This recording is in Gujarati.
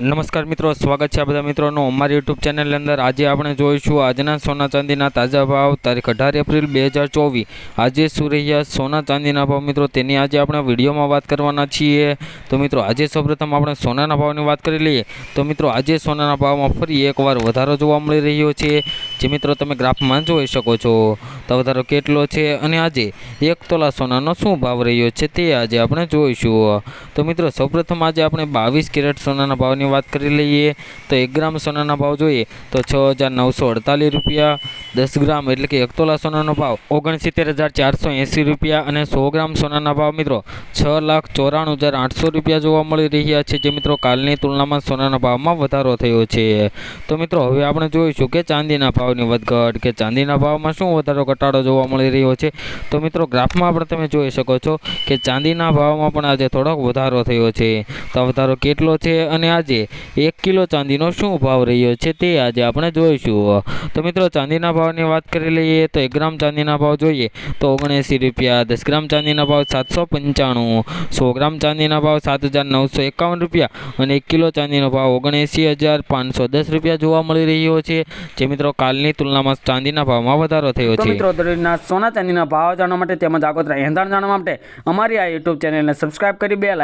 નમસ્કાર મિત્રો, સ્વાગત છે આ બધા મિત્રોનું. અમારી યુટ્યુબ ચેનલ અંદર આજે આપણે જોઈશું આજના સોના ચાંદીના તાજા ભાવ, તારીખ અઢાર એપ્રિલ બે હજાર ચોવીસ. આજે શું રહ્યા સોના ચાંદીના ભાવ મિત્રો? તેની આજે આપણે વિડીયોમાં વાત કરવાના છીએ. તો મિત્રો, આજે સૌપ્રથમ આપણે સોનાના ભાવની વાત કરી લઈએ. તો મિત્રો, આજે સોનાના ભાવમાં ફરી એકવાર વધારો જોવા મળી રહ્યો છે. જે મિત્રો તમે ગ્રાફમાં જોઈ શકો છો. તો વધારો કેટલો છે અને આજે એક તોલા સોનાનો શું ભાવ રહ્યો છે તે આજે આપણે જોઈશું. તો મિત્રો, સૌપ્રથમ આજે આપણે બાવીસ કેરેટ સોનાના ભાવની વાત કરી લઈએ. તો એક ગ્રામ સોનાના ભાવ જોઈએ તો છ હજાર નવસો અડતાલીસ રૂપિયા, દસ ગ્રામ એટલે કે એક તોલા સોનાનો ભાવ ઓગણસિત્તેર હજાર ચારસો એંસી રૂપિયા અને સો ગ્રામ સોનાના ભાવ મિત્રો છ લાખ ચોરાણું હજાર આઠસો રૂપિયા જોવા મળી રહ્યા છે જે મિત્રો કાલની તુલનામાં સોનાના ભાવમાં વધારો થયો છે. તો મિત્રો, હવે આપણે જોઈશું કે ચાંદીના ભાવની વધઘટ કે ચાંદીના ભાવમાં શું વધારો ઘટાડો જોવા મળી રહ્યો છે. તો મિત્રો ગ્રાફમાં પણ તમે જોઈ શકો છો કે ચાંદીના ભાવમાં પણ આજે થોડોક વધારો થયો છે. તો વધારો કેટલો છે અને આજે એક કિલો ચાંદીનો શું ભાવ રહ્યો છે તે આજે આપણે જોઈશું. તો મિત્રો ચાંદીના ભાવની વાત કરી લઈએ તો એક ગ્રામ ચાંદીના ભાવ જોઈએ તો ઓગણએંસી રૂપિયા દસ ગ્રામ ચાંદીના ભાવ સાતસો પંચાણું સો ગ્રામ ચાંદીના ભાવ સાત હજાર નવસો એકાવન રૂપિયા અને એક કિલો ચાંદીનો ભાવ ઓગણએંસી હજાર પાંચસો દસ રૂપિયા જોવા મળી રહ્યો છે. જે મિત્રો કાલની તુલનામાં ચાંદીના ભાવમાં વધારો થયો છે. દરરોજના સોના ચાંદીના ભાવ જાણવા માટે તેમજ આગોતરા એંધાણ જાણવા માટે અમારી આ યુટ્યુબ ચેનલને સબસ્ક્રાઇબ કરી બે